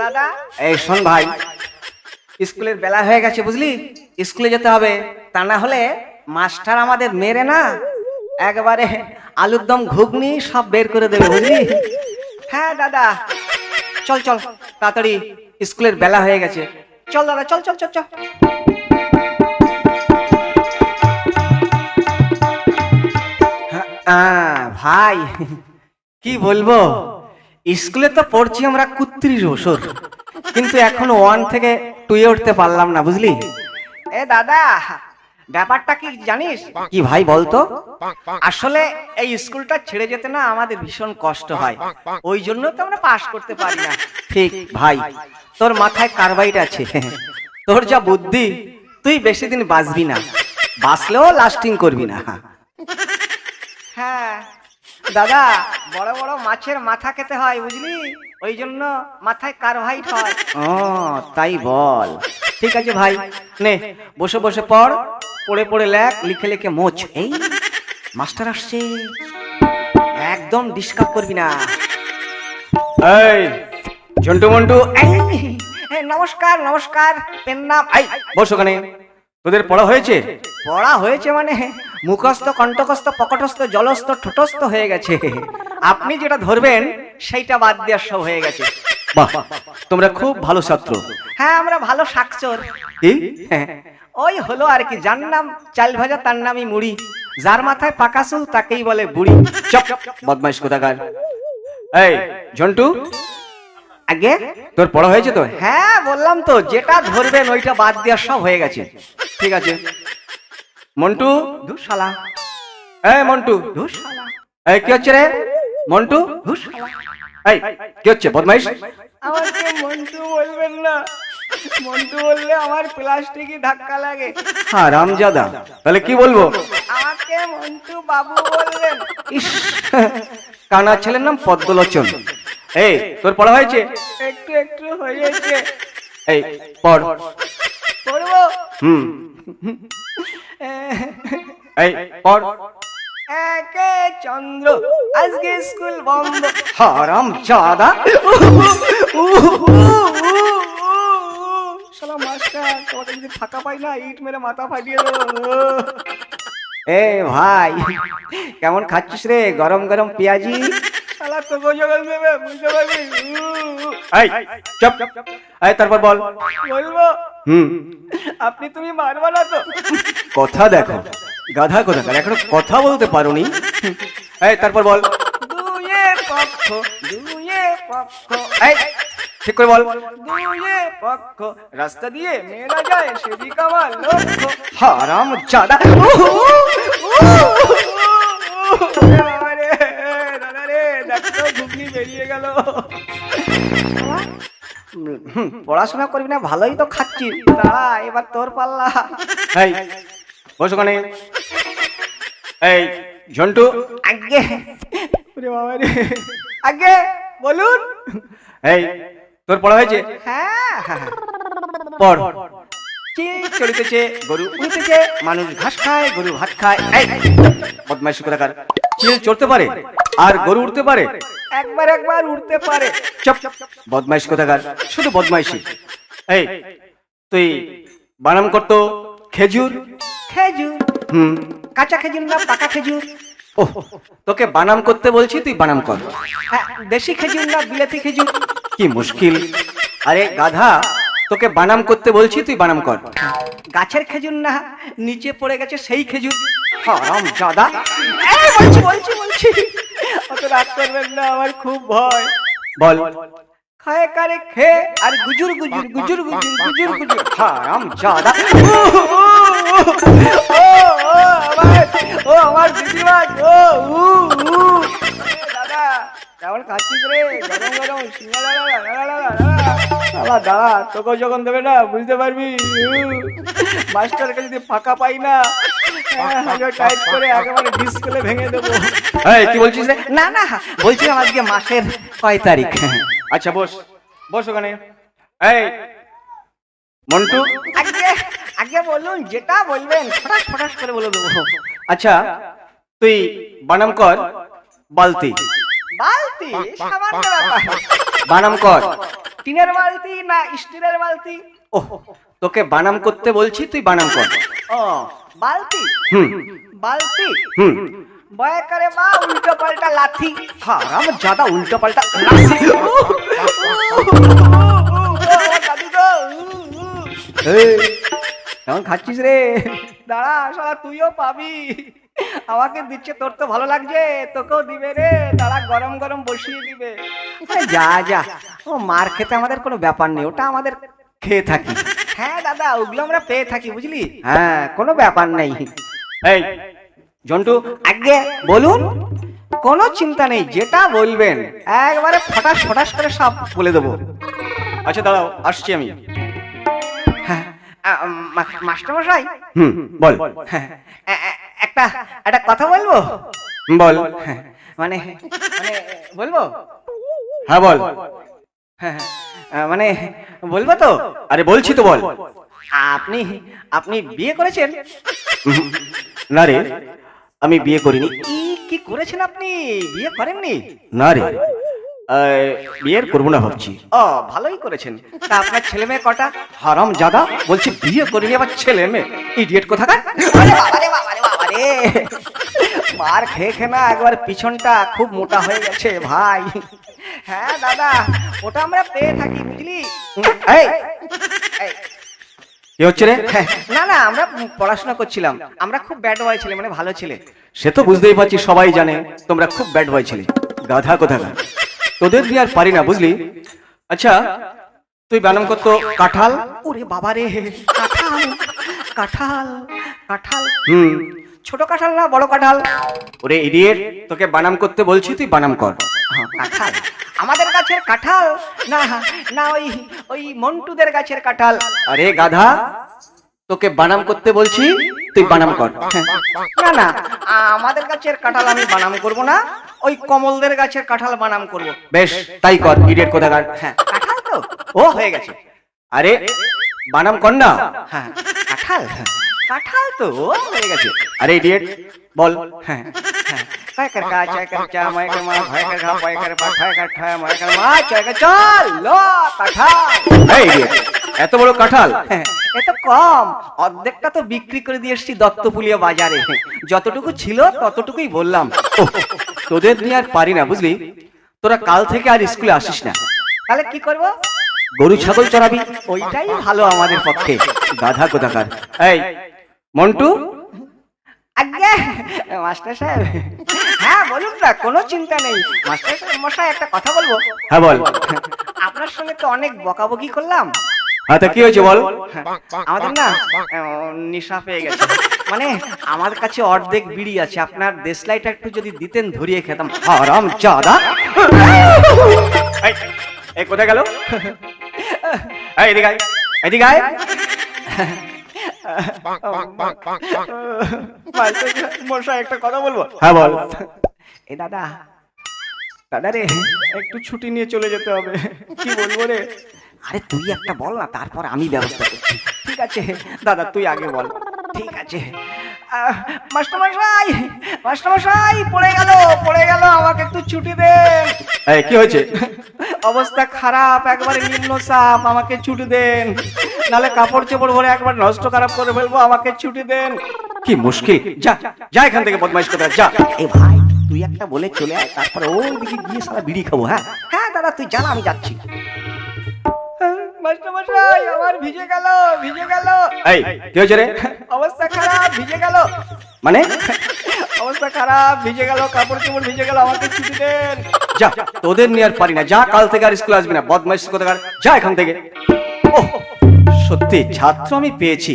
দাদা? এই শোন ভাই স্কুলের বেলা হয়ে গেছে বুঝলি? স্কুলে যেতে হবে তা না হলে মাস্টার আমাদের মেরে না একবারে আলুর দম ঘুগনি সব বের করে দেবে বুঝলি? হ্যাঁ দাদা। চল চল তাড়াতাড়ি স্কুলের বেলা হয়ে গেছে। চল দাদা চল চল চল চল। হ্যাঁ, ভাই কি বলব? স্কুলে তো পড়ছি আমরা কুত্রিশ বছর কিন্তু এখন ওয়ান থেকে টুয়ে উঠতে পারলাম না বুঝলি? এ দাদা ব্যাপারটা কি জানিস? কি ভাই বলতো? আসলে এই স্কুলটা ছেড়ে যেতে না আমাদের ভীষণ কষ্ট হয়। ওই জন্য তো আমরা পাশ করতে পারি না। ঠিক ভাই তোর মাথায় কারবাইট আছে। তোর যা বুদ্ধি তুই বেশি দিন বাঁচবি না। বাঁচলেও লাস্টিং করবি না। হ্যাঁ। দাদা বড় বড় মাছের মাথা খেতে হয় বুঝলি? ওই জন্য মাথায় কার্বাইড হয়। ও তাই বল। ঠিক আছে ভাই নে বসে বসে পড় পড়ে পড়ে লেখ লিখে লিখে মোচ। এই মাস্টার আসছে। একদম ডিস্টার্ব করবি না। এই ঝন্টু মন্টু। নমস্কার নমস্কার পেন নাম। এই বস ওখানে। তোদের পড়া হয়েছে? পড়া হয়েছে মানে মুখস্থ কণ্ঠকস্থ পকটস্থ জলস্থ ঠোঁটস্থ হয়ে গেছে। আপনি যেটা ধরবেন সেইটা বাদ দেওয়ার সব হয়ে গেছে। বাহ তোমরা খুব ভালো ছাত্র। হ্যাঁ আমরা ভালো শাকচোর। হ্যাঁ, ওই হলো আর কি যার নাম চাল ভাজা তার নামই মুড়ি। যার মাথায় পাকা চুল তাকেই বলে বুড়ি। চপ বদমাইশ কোথাকার। এই ঝন্টু। আগে? তোর পড়া হয়েছে তো? হ্যাঁ বললাম তো যেটা ধরবেন ওইটা বাদ দেওয়ার সব হয়ে গেছে। ঠিক আছে। মন্টু। ধুসালা এই মন্টু। ধুসালা এই কি হচ্ছে রে? মন্টু? এই কি হচ্ছে বদমাইশ? আমাকে মন্টু বলবেন না। মন্টু বললে আমার প্লাস্টিকই ধাক্কা লাগে। হ্যাঁ রামজাদা। তাহলে কি বলব? আমাকে মন্টু বাবু বললেন ইস কানা ছেলের নাম পদ্মলোচন। এই তোর পড়া হয়েছে? একটু একটু হয়েছে। এই পড়। পড়ব? হুম। এই পড়। একে চন্দ্র। আজকে স্কুল বন্ধ। হারাম শালা মাস্টার তোমাকে যদি ফাঁকা পাই না ইট মেরে মাথা ফাটিয়ে দেবো। এ ভাই কেমন খাচ্ছিস রে? গরম গরম পেঁয়াজি। শালা তোকে জগল দেবে বুঝতে পারবি? এই চুপ। এই তারপর বল। বলব? হুম। আপনি তুমি মারবা না তো? কথা দেখো গাধা কথা এখনও কথা বলতে পারোনি। এই তারপর বল। দুয়ে পক্ষ দুয়ে পক্ষ। এই ঠিক করে বল। দুয়ে পক্ষ রাস্তা দিয়ে মেলা যায় সেদিক আমার লক্ষ্য। হারাম হুম, পড়াশোনা করবি না ভালোই তো খাচ্ছি। দাঁড়া এবার তোর পাল্লা। এই ওখানে। এই ঝন্টু। আগে। ওরে বাবা রে। আগে বলুন। এই তোর পড়া হয়েছে? হ্যাঁ। হ্যাঁ পড়। চিল চলিতেছে গরু উড়িতেছে মানুষ ঘাস খায় গরু ভাত খায়। এই বদমাইশি কোথাকার? চিল চড়তে পারে আর গরু উঠতে পারে। একবার একবার উঠতে পারে। চপ। বদমাইশ কোথাকার? শুধু বদমাইশি এই তুই বানাম করতো খেজুর? খেজুর। হুম। কাঁচা খেজুর না পাকা খেজুর ও তোকে বানাম করতে বলছি তুই বানাম কর হ্যাঁ, দেশি খেজুর না বিলেতি খেজুর কি মুশকিল আরে গাধা তোকে বানাম করতে বলছি তুই বানাম কর গাছের খেজুর না নিচে পড়ে গেছে সেই খেজুর হারাম জাদা বলছি বলছি বলছি অত রাগ করবেন না আমার খুব ভয় বল খায় কারে খে আর গুজুর গুজুর গুজুর গুজুর গুজুর গুজুর হারাম জাদা আমার ও উ উ। দাদা কেমন খাচ্ছিস রে? গরম গরম? সিঙ্গারা দাদা দাদা যখন দেবে না বুঝতে পারবি মাস্টারকে যদি ফাঁকা পাই না টাইট করে একেবারে ডিসপ্লে ভেঙে দেবো। এই কি বলছিস রে? না না বলছিলাম আজকে মাসের কয় তারিখ। আচ্ছা বস বস ওখানে। এই মন্টু। আগে আগে বলুন যেটা বলবেন ফটাস ফটাস করে বলে দেবো। আচ্ছা তুই বানাম কর বালতি। বালতি? সামান্য ব্যাপার। বানাম কর। টিনের বালতি না স্টিলের বালতি? ও তোকে বানাম করতে বলছি তুই বানাম কর। ও বালতি? হুম। বালতি? হুম। বয় করে মা উল্টো পাল্টা লাথি। হারাম জাদা উল্টো পাল্টা লাথি। দাদু গো এই, কেমন খাচ্ছিস রে? দাঁড়া, শালা, তুইও পাবি। আমাকে দিচ্ছে, তোর তো ভালো লাগছে, তোকেও দিবে রে। দাঁড়া, গরম গরম বসিয়ে দিবে। যা যা। ও, মার খেতে আমাদের কোনো ব্যাপার নেই, ওটা আমাদের খেয়ে থাকি। হ্যাঁ দাদা, ওগুলো আমরা পেয়ে থাকি, বুঝলি? হ্যাঁ কোনো ব্যাপার নেই। এই, জন্টু, আগে বলুন, কোনো চিন্তা নেই, যেটা বলবেন, একবারে ফটাস ফটাস করে সব বলে দেবো। আচ্ছা দাঁড়াও, আসছি আমি। হ্যাঁ, মাস্টার হুম বল। হ্যাঁ, একটা একটা কথা বলব? বল। হ্যাঁ, মানে মানে বলব? হ্যাঁ বল। হ্যাঁ মানে বলব তো? আরে বলছি তো বল। আপনি আপনি বিয়ে করেছেন? না রে আমি বিয়ে করিনি। কি কি করেছেন আপনি? বিয়ে করেননি? না রে। বিয়ের করব না ভাবছি। ও ভালোই করেছেন। তা আপনার ছেলে মেয়ে কটা? হারাম জাদা বলছি বিয়ে করিনি আবার ছেলে মেয়ে। ইডিয়েট কোথাকার? আরে বাবারে বাবারে বাবারে মার খেয়ে খেয়ে না একবার পিছনটা খুব মোটা হয়ে গেছে ভাই। হ্যাঁ দাদা ওটা আমরা পেয়ে থাকি বুঝলি? এই! হচ্ছে রে? না না আমরা পড়াশোনা করছিলাম। আমরা খুব ব্যাড বয় ছেলে মানে ভালো ছেলে। সে তো বুঝতেই পারছি সবাই জানে তোমরা খুব ব্যাড বয় ছেলে। গাধা কোথাকার? তোদের দিয়ে আর পারি না বুঝলি? আচ্ছা তুই বানাম করতো কাঁঠাল? ওরে বাবা রে কাঁঠাল কাঁঠাল কাঁঠাল। হুম। ছোট কাঁঠাল না বড় কাঁঠাল? ওরে ইডিয়েট তোকে বানাম করতে বলছি তুই বানাম কর। হ্যাঁ, কাঁঠাল। আমাদের গাছের কাঁঠাল না না ওই ওই মন্টুদের গাছের কাঁঠাল। আরে গাধা তোকে বানাম করতে বলছি তুই বানাম কর। হ্যাঁ। না না আমাদের গাছের কাঁঠাল আমি বানাম করব না। ওই কমলদের গাছের কাঁঠাল বানাম করব। বেশ তাই কর ইডিয়েট কোথাকার। হ্যাঁ কাঁঠাল তো? ও হয়ে গেছে। আরে বানাম কর না। হ্যাঁ কাঁঠাল? কাঁঠাল তো ও হয়ে গেছে। আরে ইডিয়েট বল। হ্যাঁ হ্যাঁ। কা চা মা ঘা পা ঠয় মা চল লো কাঁঠাল। এই এত বড় কাঁঠাল। এত কম। অর্ধেকটা তো বিক্রি করে দিয়ে এসছি দত্তপুলিয়া বাজারে। যতটুকু ছিল ততটুকুই বললাম। তোদের নিয়ে আর পারি না বুঝলি? তোরা কাল থেকে আর স্কুলে আসিস না। তাহলে কি করব? গরু ছাগল চড়াবি ওইটাই ভালো আমাদের পক্ষে। গাধা কোথাকার। এই মন্টু? আজ্ঞে মাস্টার সাহেব। হ্যাঁ বলুন না কোনো চিন্তা নেই। মাস্টার সাহেব মশাই একটা কথা বলব? হ্যাঁ বল। আপনার সঙ্গে তো অনেক বকাবকি করলাম। হ্যাঁ তা কি হয়েছে বল? আমাদের না নিশা নেশা পেয়ে গেছে। মানে আমার কাছে অর্ধেক বিড়ি আছে আপনার দেশলাইটা একটু যদি দিতেন ধরিয়ে খেতাম। হারাম জাদা এই, এই কোথায় গেল? এই এদিকে আয়, এদিকে আয়। মশাই একটা কথা বলব? হ্যাঁ বল। এ দাদা দাদা রে একটু ছুটি নিয়ে চলে যেতে হবে। কি বলব রে? আরে তুই একটা বল না তারপর আমি ব্যবস্থা করছি। ঠিক আছে দাদা তুই আগে বল। ঠিক আছে। মাস্টারমশাই মাস্টারমশাই পড়ে গেল পড়ে গেল আমাকে একটু ছুটি দেন। এই কি হয়েছে? অবস্থা খারাপ একবারে নিম্ন চাপ আমাকে ছুটি দেন। নালে কাপড় চোপড় ভরে একবার নষ্ট খারাপ করে ফেলব আমাকে ছুটি দেন। কি মুশকিল? যা যা এখান থেকে বদমাইশ করে যা। এ ভাই তুই একটা বলে চলে আয় তারপরে ওই দিকে গিয়ে সারা বিড়ি খাব হ্যাঁ? হ্যাঁ দাদা তুই জানা আমি যাচ্ছি। মাস্টারমশাই আমার ভিজে গেল। ভিজে গেল। এই কি হয়েছে রে? অবস্থা খারাপ ভিজে গেল। মানে? অবস্থা খারাপ ভিজে গেল কাপড় চোপড় ভিজে গেল আমাকে ছুটি দেন যা তোদের নিয়ে আর পারি না। যা কাল থেকে আর স্কুলে আসবি না। বদমাইশ কোথাকার? যা এখান থেকে। ওহ সত্যি ছাত্র আমি পেয়েছি।